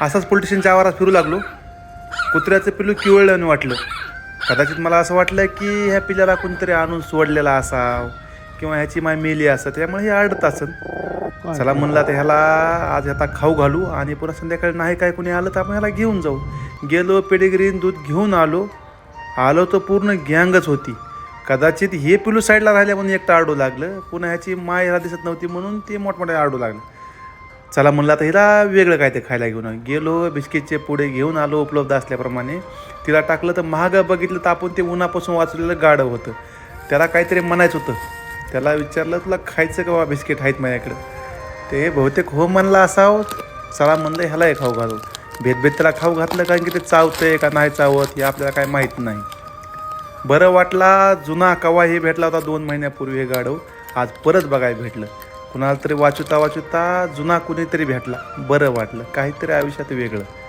असाच पोलिटिशियनच्या आवारात फिरू लागलो. कुत्र्याचं पिल्लू किवळल्यानं वाटलं. कदाचित मला असं वाटलं की ह्या पिल्ल्याला कोणतरी आणून सोडलेला असाव किंवा ह्याची माय मेली असं त्यामुळे हे आडत असन. चला म्हणलं तर ह्याला आज ह्याला खाऊ घालू आणि पुन्हा संध्याकाळी नाही काय कोणी आलं तर आपण ह्याला घेऊन जाऊ. गेलो पेडिग्रीन दूध घेऊन आलो. आलो तर पूर्ण गँगच होती. कदाचित हे पिलू साईडला राहिले म्हणून एकटं आडू लागलं. पुन्हा ह्याची माय ह्याला दिसत नव्हती म्हणून ते मोठमोठे आडू लागलं. चला म्हणलं आता हिला वेगळं काय ते खायला घेऊन गेलो बिस्किटचे पुढे घेऊन आलो उपलब्ध असल्याप्रमाणे. तिला टाकलं तर महाग बघितलं तर आपण ते उन्हापासून वाचलेलं गाडं होतं. त्याला काहीतरी म्हणायचं होतं. त्याला विचारलं तुला खायचं का बा बिस्किट आहेत माझ्याकडं? ते बहुतेक हो म्हणला असावं. चला म्हणलं ह्याला हे खाऊ घालू. भेदभेद त्याला खाऊ घातलं कारण की ते चावतंय का नाही चावत हे आपल्याला काय माहीत नाही. बरं वाटला जुना कवा हे भेटला होता दोन महिन्यापूर्वी हे गाढव. आज परत बघायला भेटलं. कुणाला तरी वाचुता वाचुता जुना कुणीतरी भेटला. बरं वाटलं. काहीतरी आयुष्यात वेगळं.